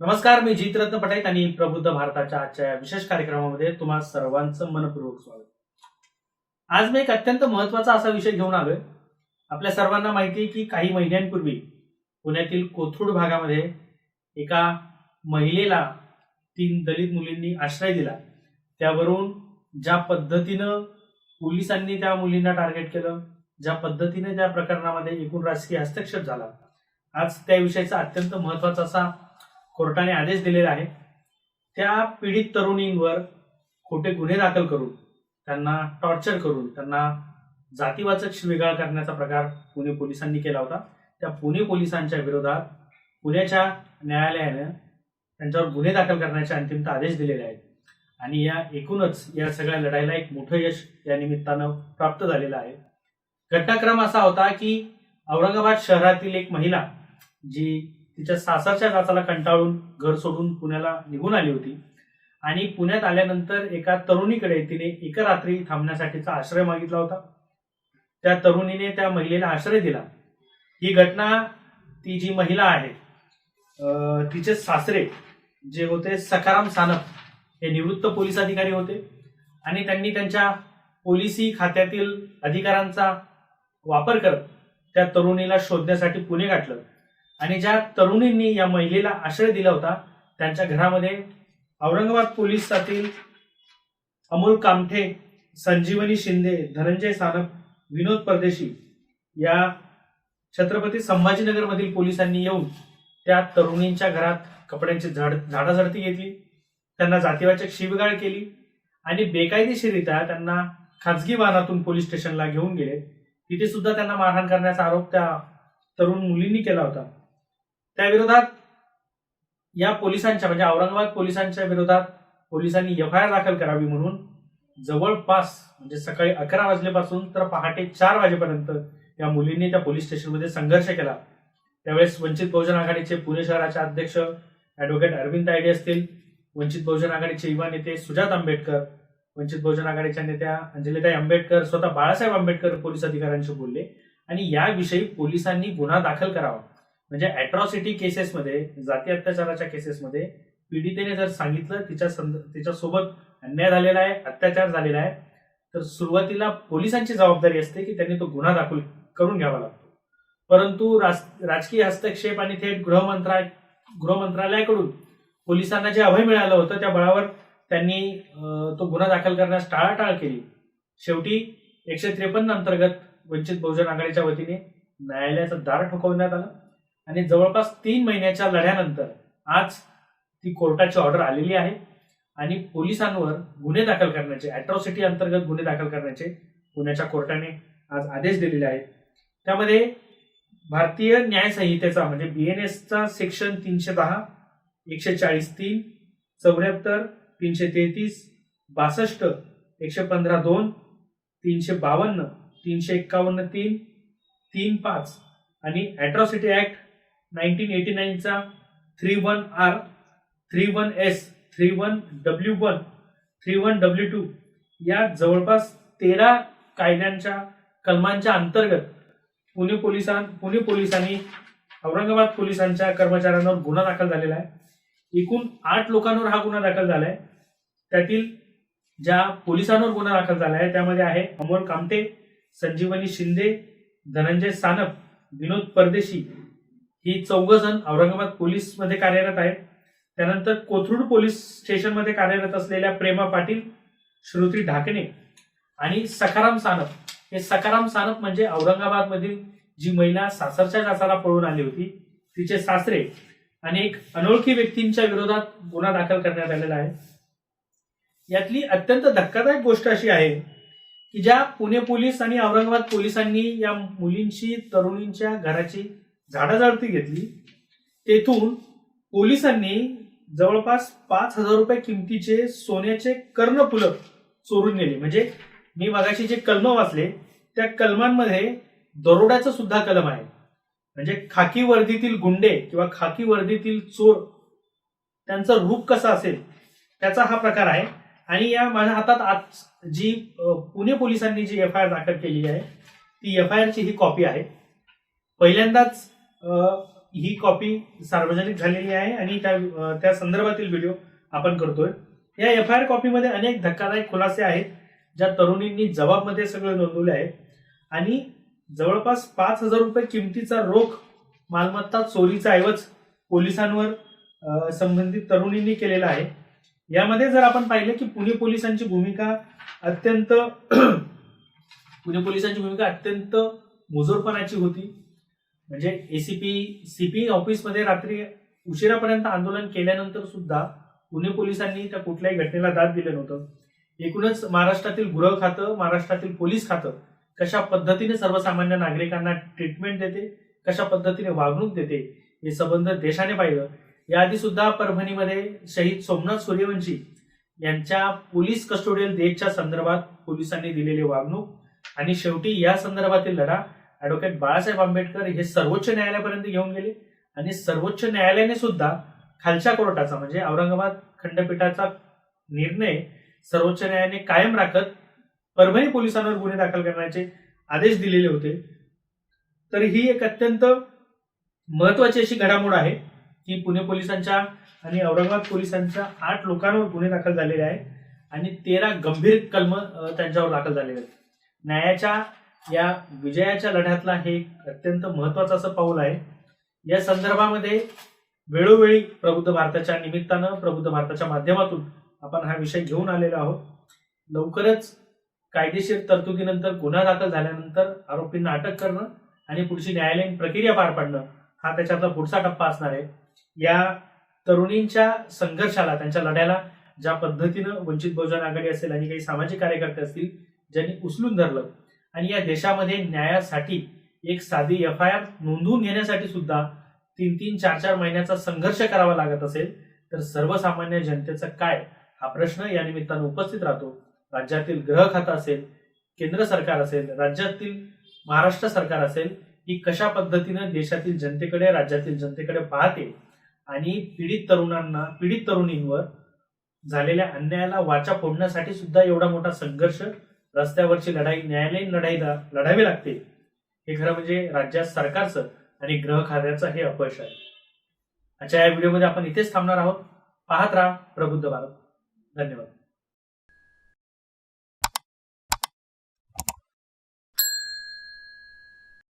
नमस्कार मी जीतरत्न पटेल आणि प्रबुद्ध भारताच्या आजच्या या विशेष कार्यक्रमामध्ये तुम्हा सर्वांचं मनपूर्वक स्वागत. आज मी एक अत्यंत महत्त्वाचा असा विषय घेऊन आलोय. आपल्या सर्वांना माहिती आहे की काही महिन्यांपूर्वी पुण्यातील कोथरूड भागामध्ये एका महिलेला तीन दलित मुलींनी आश्रय दिला. त्यावरून ज्या पद्धतीनं पोलिसांनी त्या मुलींना टार्गेट केलं ज्या पद्धतीने त्या प्रकरणामध्ये एकूण राजकीय हस्तक्षेप झाला आज त्या विषयाचा अत्यंत महत्त्वाचा असा कोर्टाने आदेश दिलेला आहे. त्या पीडित तरुणींवर खोटे गुन्हे दाखल करून त्यांना टॉर्चर करून त्यांना जातीवाचक शिवेगाळ करण्याचा प्रकार पुणे पोलिसांनी केला होता. त्या पुणे पोलिसांच्या विरोधात पुण्याच्या न्यायालयानं त्यांच्यावर गुन्हे दाखल करण्याचे अंतिमतः आदेश दिलेले आहेत. आणि या एकूणच या सगळ्या लढाईला एक मोठं यश या निमित्तानं प्राप्त झालेलं आहे. घटनाक्रम असा होता की औरंगाबाद शहरातील एक महिला जी तिच्या सासरच्या जाचाला कंटाळून घर सोडून पुण्याला निघून आली होती. आणि पुण्यात आल्यानंतर एका तरुणीकडे तिने एका रात्री थांबण्यासाठीचा आश्रय मागितला होता. त्या तरुणीने त्या महिलेला आश्रय दिला. ही घटना ती जी महिला आहे तिचे सासरे जे होते सखाराम सानप हे निवृत्त पोलीस अधिकारी होते. आणि त्यांनी त्यांच्या पोलिसी खात्यातील अधिकारांचा वापर करत त्या तरुणीला शोधण्यासाठी पुणे गाठलं. आणि ज्या तरुणींनी या महिलेला आश्रय दिला होता त्यांच्या घरामध्ये औरंगाबाद पोलिसातील अमोल कामठे संजीवनी शिंदे धनंजय सानप विनोद परदेशी या छत्रपती संभाजीनगरमधील पोलिसांनी येऊन त्या तरुणींच्या घरात कपड्यांची झाड झाडाझडती घेतली त्यांना जातीवाचक शिवगाळ केली आणि बेकायदेशीरित्या त्यांना खाजगी वाहनातून पोलीस स्टेशनला घेऊन गेले. तिथे सुद्धा त्यांना मारहाण करण्याचा आरोप त्या तरुण मुलींनी केला होता. त्या विरोधात या पोलिसांच्या म्हणजे औरंगाबाद पोलिसांच्या विरोधात पोलिसांनी एफ आय आर दाखल करावी म्हणून जवळपास म्हणजे सकाळी अकरा वाजल्यापासून तर पहाटे चार वाजेपर्यंत या मुलींनी त्या पोलीस स्टेशनमध्ये संघर्ष केला. त्यावेळेस वंचित बहुजन आघाडीचे पुणे शहराचे अध्यक्ष ऍडव्होकेट अरविंद तायडे असतील वंचित बहुजन आघाडीचे युवा नेते सुजात आंबेडकर वंचित बहुजन आघाडीच्या नेत्या अंजलिताई आंबेडकर स्वतः बाळासाहेब आंबेडकर पोलीस अधिकाऱ्यांशी बोलले आणि याविषयी पोलिसांनी गुन्हा दाखल करावा. म्हणजे अॅट्रॉसिटी केसेसमध्ये जाती अत्याचाराच्या केसेसमध्ये पीडितेने जर सांगितलं तिच्या संद तिच्यासोबत अन्याय झालेला आहे अत्याचार झालेला आहे तर सुरुवातीला पोलिसांची जबाबदारी असते की त्यांनी तो गुन्हा दाखल करून घ्यावा लागतो. परंतु राज- राजकीय हस्तक्षेप आणि थेट गृहमंत्रालय गृहमंत्रालयाकडून पोलिसांना जे अभय मिळालं होतं त्या बळावर त्यांनी तो गुन्हा दाखल करण्यास टाळाटाळ केली. शेवटी एकशे त्रेपन्न अंतर्गत वंचित बहुजन आघाडीच्या वतीने न्यायालयाचं दार ठोकवण्यात आलं. आणि जवळपास तीन महिन्याच्या लढ्यानंतर आज ती कोर्टाची ऑर्डर आलेली आहे. आणि पोलिसांवर गुन्हे दाखल करण्याचे अॅट्रॉसिटी अंतर्गत गुन्हे दाखल करण्याचे पुण्याच्या कोर्टाने आज आदेश दिलेले आहेत. त्यामध्ये भारतीय न्याय संहितेचा म्हणजे बीएनएसचा सेक्शन तीनशे दहा एकशे चाळीस तीन चौऱ्याहत्तर तीनशे तेहतीस बासष्ट एकशे पंधरा दोन तीनशे बावन्न तीनशे एक्कावन्न तीन तीन पाच आणि atrocity act nineteen eighty नाईनचा three one R three one S three one W one three one W two या जवळपास तेरा कायद्यांच्या कलमांच्या अंतर्गत पुणे पोलिसां पुणे पोलिसांनी औरंगाबाद पोलिसांच्या कर्मचाऱ्यांवर गुन्हा दाखल झालेला आहे. एकूण आठ लोकांवर हा गुन्हा दाखल झालाय. त्यातील ज्या पोलिसांवर गुन्हा दाखल झाला आहे त्यामध्ये आहे अमोल कामते संजीवनी शिंदे धनंजय सानप विनोद परदेशी ही चौघ जण औरंगाबाद पोलीसमध्ये कार्यरत आहेत. त्यानंतर कोथरूड पोलीस स्टेशनमध्ये कार्यरत असलेल्या प्रेमा पाटील श्रुती ढाकणे आणि सखाराम सानप. हे सखाराम सानप म्हणजे औरंगाबाद मधील जी महिला सासरच्या जाचाला पळून आली होती तिचे सासरे आणि एक अनोळखी व्यक्तींच्या विरोधात गुन्हा दाखल करण्यात आलेला आहे. यातली अत्यंत धक्कादायक गोष्ट अशी आहे की ज्या पुणे पोलीस आणि औरंगाबाद पोलिसांनी या मुलींची तरुणींच्या घराची झाडाझाडती घेतली. तेथून पोलिसांनी जवळपास पाच हजार रुपये किमतीचे सोन्याचे कर्णफुलं चोरून नेले. म्हणजे मी मगाशी जे कलम वाचले त्या कलमांमध्ये दरोड्याचं सुद्धा कलम आहे. म्हणजे खाकी वर्दीतील गुंडे किंवा खाकी वर्दीतील चोर त्यांचं रूप कसं असेल त्याचा हा प्रकार आहे. आणि या माझ्या हातात आज जी पुणे पोलिसांनी जी एफ आय आर दाखल केली आहे ती एफ आय आरची ही कॉपी आहे. पहिल्यांदाच ही कॉपी सार्वजनिक झालेली आहे आणि त्या त्या संदर्भातील व्हिडिओ आपण करतोय. या एफ आय आर कॉपीमध्ये अनेक धक्कादायक खुलासे आहेत ज्या तरुणींनी जबाबमध्ये सगळे नोंदवले आहे आणि जवळपास पाच हजार रुपये किमतीचा रोख मालमत्ता चोरीचा ऐवज पोलिसांवर संबंधित तरुणींनी केलेला आहे. यामध्ये जर आपण पाहिलं की पुणे पोलिसांची भूमिका अत्यंत पुणे पोलिसांची भूमिका अत्यंत मुजोरपणाची होती. म्हणजे एसीपी सीपी ऑफिसमध्ये रात्री उशिरापर्यंत आंदोलन केल्यानंतर सुद्धा पुणे पोलिसांनी त्या कुठल्याही घटनेला दाद दिलं नव्हतं. एकूणच महाराष्ट्रातील गृह खातं महाराष्ट्रातील पोलीस खातं कशा पद्धतीने सर्वसामान्य नागरिकांना ट्रीटमेंट देते कशा पद्धतीने वागणूक देते हे संबंध देशाने पाहिलं. याआधी सुद्धा परभणीमध्ये शहीद सोमनाथ सूर्यवंशी यांच्या पोलीस कस्टोडियल डेटच्या संदर्भात पोलिसांनी दिलेली वागणूक आणि शेवटी या संदर्भातील लढा ऍडव्होकेट बाळासाहेब आंबेडकर हे सर्वोच्च न्यायालयापर्यंत घेऊन गेले आणि सर्वोच्च न्यायालयाने सुद्धा खालच्या कोर्टाचा म्हणजे औरंगाबाद खंडपीठाचा निर्णय सर्वोच्च न्यायालयाने कायम राखत परभणी पोलिसांवर गुन्हे दाखल करण्याचे आदेश दिलेले होते. तर ही एक अत्यंत महत्वाची अशी घडामोड आहे की पुणे पोलिसांच्या आणि औरंगाबाद पोलिसांच्या आठ लोकांवर गुन्हे दाखल झालेले आहे आणि तेरा गंभीर कलम त्यांच्यावर दाखल झालेले आहेत. न्यायाच्या या विजयाच्या लढ्यातला हे अत्यंत महत्वाचं असं पाऊल आहे. या संदर्भामध्ये वेळोवेळी प्रबुद्ध भारताच्या निमित्तानं प्रबुद्ध भारताच्या माध्यमातून आपण हा विषय घेऊन आलेलो आहोत. लवकरच कायदेशीर तरतुदीनंतर गुन्हा दाखल झाल्यानंतर आरोपींना अटक करणं आणि पुढची न्यायालयीन प्रक्रिया पार पाडणं हा त्याच्यातला पुढचा टप्पा असणार आहे. या तरुणींच्या संघर्षाला त्यांच्या लढ्याला ज्या पद्धतीनं वंचित बहुजन आघाडी असेल आणि काही सामाजिक कार्यकर्ते असतील ज्यांनी उचलून धरलं आणि या देशामध्ये न्यायासाठी एक साधी एफ आय आर नोंदवून घेण्यासाठी सुद्धा तीन तीन चार चार महिन्याचा संघर्ष करावा लागत असेल तर सर्वसामान्य जनतेचा काय हा प्रश्न या निमित्तानं उपस्थित राहतो. राज्यातील ग्रह खातं असेल केंद्र सरकार असेल राज्यातील महाराष्ट्र सरकार असेल ही कशा पद्धतीनं देशातील जनतेकडे राज्यातील जनतेकडे पाहते आणि पीडित तरुणांना पीडित तरुणींवर झालेल्या अन्यायाला वाचा फोडण्यासाठी सुद्धा एवढा मोठा संघर्ष रस्त्यावरची लढाई न्यायालयीन लढाईला लढावी लागते. हे खरं म्हणजे राज्यात सरकारचं आणि ग्रह खात्याचं हे अपयश आहे. अच्छा या व्हिडिओमध्ये आपण इथेच थांबणार आहोत. पाहत राहा प्रबुद्ध भारत. धन्यवाद.